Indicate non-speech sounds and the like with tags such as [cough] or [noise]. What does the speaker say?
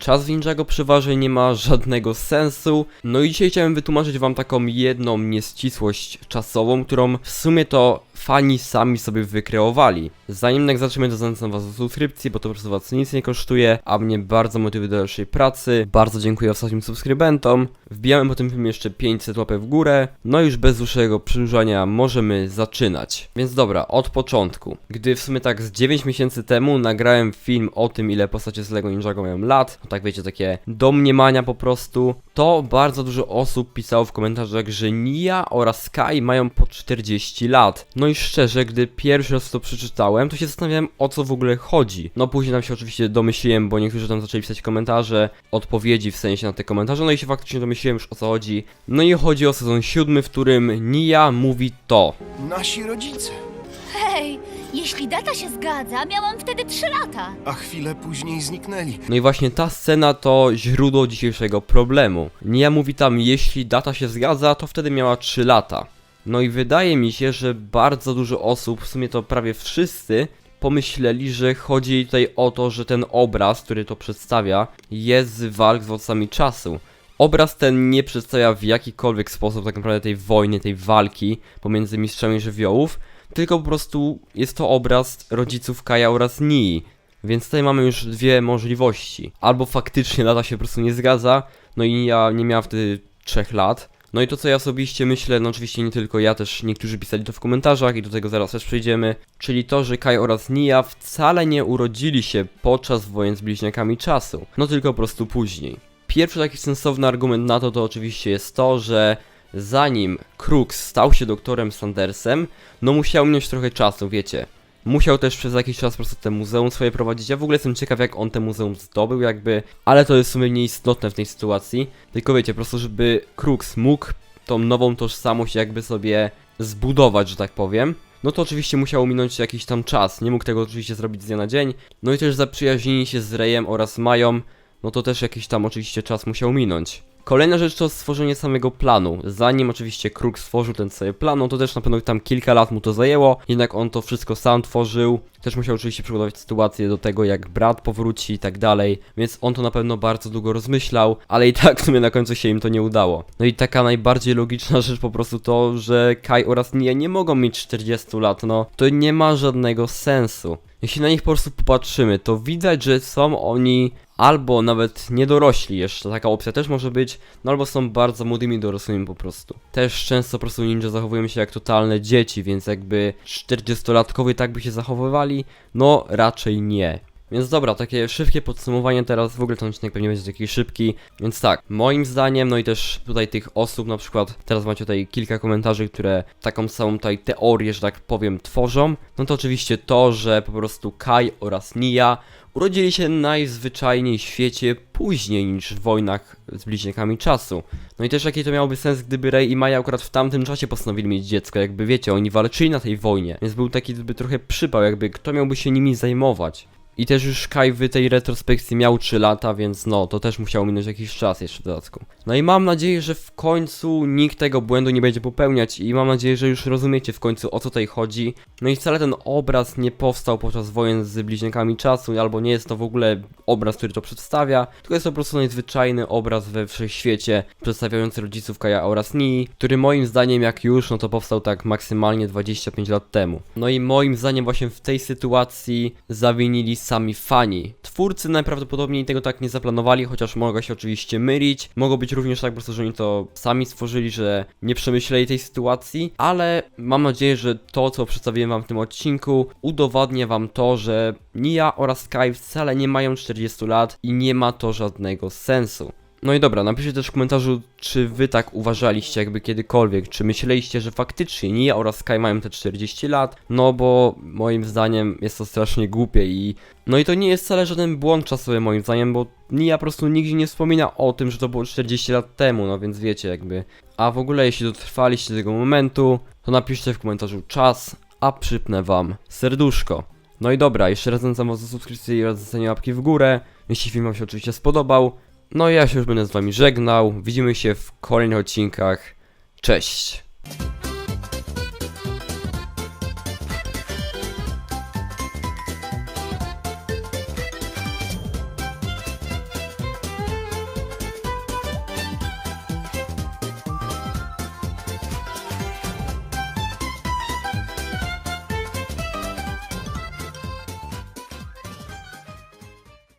czas Ninjago przeważnie nie ma żadnego sensu. No i dzisiaj chciałem wytłumaczyć wam taką jedną nieścisłość czasową, którą w sumie to fani sami sobie wykreowali. Zanim jednak zaczniemy, to zachęcam was do subskrypcji, bo to po prostu was nic nie kosztuje, a mnie bardzo motywuje do dalszej pracy. Bardzo dziękuję ostatnim subskrybentom. Wbijamy po tym filmie jeszcze 500 łapek w górę. No i już bez dłuższego przedłużania możemy zaczynać. Więc dobra, od początku. Gdy w sumie tak z 9 miesięcy temu nagrałem film o tym, ile postacie z Lego Ninjago mają lat, no tak wiecie, takie domniemania po prostu, to bardzo dużo osób pisało w komentarzach, że Nia oraz Sky mają po 40 lat. No i szczerze, gdy pierwszy raz to przeczytałem, to się zastanawiałem o co w ogóle chodzi. No później tam się oczywiście domyśliłem, bo niektórzy tam zaczęli pisać komentarze, odpowiedzi w sensie na te komentarze, no i się faktycznie domyśliłem już o co chodzi. No i chodzi o sezon siódmy, w którym Nia mówi to. Nasi rodzice. Hej, jeśli data się zgadza, miałam wtedy 3 lata. A chwilę później zniknęli. No i właśnie ta scena to źródło dzisiejszego problemu. Nia mówi tam, jeśli data się zgadza, to wtedy miała 3 lata. No i wydaje mi się, że bardzo dużo osób, w sumie to prawie wszyscy, pomyśleli, że chodzi tutaj o to, że ten obraz, który to przedstawia, jest z walk z władcami czasu. Obraz ten nie przedstawia w jakikolwiek sposób tak naprawdę tej wojny, tej walki pomiędzy mistrzami żywiołów, tylko po prostu jest to obraz rodziców Kaja oraz Nii. Więc tutaj mamy już dwie możliwości. Albo faktycznie lata się po prostu nie zgadza, no i ja nie miała wtedy trzech lat. No i to co ja osobiście myślę, no oczywiście nie tylko ja, też niektórzy pisali to w komentarzach i do tego zaraz też przejdziemy, czyli to, że Kai oraz Nia wcale nie urodzili się podczas wojen z bliźniakami czasu, no tylko po prostu później. Pierwszy taki sensowny argument na to to oczywiście jest to, że zanim Crooks stał się doktorem Sandersem, no musiał minąć trochę czasu, wiecie. Musiał też przez jakiś czas po prostu te muzeum swoje prowadzić. Ja w ogóle jestem ciekaw, jak on te muzeum zdobył, jakby, ale to jest w sumie nieistotne w tej sytuacji. Tylko wiecie, po prostu, żeby Crooks mógł tą nową tożsamość jakby sobie zbudować, że tak powiem. No to oczywiście musiał minąć jakiś tam czas. Nie mógł tego oczywiście zrobić z dnia na dzień. No i też zaprzyjaźnienie się z Rejem oraz Mają, no to też jakiś tam oczywiście czas musiał minąć. Kolejna rzecz to stworzenie samego planu. Zanim oczywiście Kruk stworzył ten cały plan, no to też na pewno tam kilka lat mu to zajęło, jednak on to wszystko sam tworzył. Też musiał oczywiście przygotować sytuację do tego, jak brat powróci i tak dalej, więc on to na pewno bardzo długo rozmyślał, ale i tak w sumie na końcu się im to nie udało. No i taka najbardziej logiczna [laughs] rzecz po prostu to, że Kai oraz Nia nie mogą mieć 40 lat, no to nie ma żadnego sensu. Jeśli na nich po prostu popatrzymy, to widać, że są oni albo nawet niedorośli jeszcze, taka opcja też może być, no albo są bardzo młodymi dorosłymi po prostu. Też często po prostu ninja zachowują się jak totalne dzieci, więc jakby 40-latkowie tak by się zachowywali, no raczej nie. Więc dobra, takie szybkie podsumowanie teraz, w ogóle ten odcinek pewnie będzie taki szybki, więc tak, moim zdaniem, no i też tutaj tych osób, na przykład teraz macie tutaj kilka komentarzy, które taką samą tutaj teorię, że tak powiem, tworzą, no to oczywiście to, że po prostu Kai oraz Nia urodzili się najzwyczajniej w świecie później niż w wojnach z bliźniakami czasu. No i też jaki to miałoby sens, gdyby Rey i Maja akurat w tamtym czasie postanowili mieć dziecko, jakby wiecie, oni walczyli na tej wojnie, więc był taki jakby trochę przypał, jakby kto miałby się nimi zajmować. I też już Kai w tej retrospekcji miał 3 lata, więc no, to też musiał minąć jakiś czas jeszcze w dodatku. No i mam nadzieję, że w końcu nikt tego błędu nie będzie popełniać i mam nadzieję, że już rozumiecie w końcu o co tutaj chodzi. No i wcale ten obraz nie powstał podczas wojen z bliźniakami czasu, albo nie jest to w ogóle obraz, który to przedstawia, tylko jest to po prostu najzwyczajny obraz we wszechświecie przedstawiający rodziców Kaja oraz Nii, który moim zdaniem jak już, no to powstał tak maksymalnie 25 lat temu. No i moim zdaniem właśnie w tej sytuacji zawinili sami fani. Twórcy najprawdopodobniej tego tak nie zaplanowali, chociaż mogę się oczywiście mylić. Mogło być również tak po prostu, że oni to sami stworzyli, że nie przemyśleli tej sytuacji, ale mam nadzieję, że to, co przedstawiłem wam w tym odcinku, udowadnia wam to, że Nia oraz Sky wcale nie mają 40 lat i nie ma to żadnego sensu. No i dobra, napiszcie też w komentarzu, czy wy tak uważaliście jakby kiedykolwiek, czy myśleliście, że faktycznie Nia oraz Sky mają te 40 lat, no bo moim zdaniem jest to strasznie głupie i... No i to nie jest wcale żaden błąd czasowy moim zdaniem, bo Nia po prostu nigdzie nie wspomina o tym, że to było 40 lat temu, no więc wiecie jakby. A w ogóle jeśli dotrwaliście do tego momentu, to napiszcie w komentarzu czas, a przypnę wam serduszko. No i dobra, jeszcze raz zachęcam was do subskrypcji i raz zostanie łapki w górę, jeśli film wam się oczywiście spodobał. No ja się już będę z wami żegnał. Widzimy się w kolejnych odcinkach. Cześć!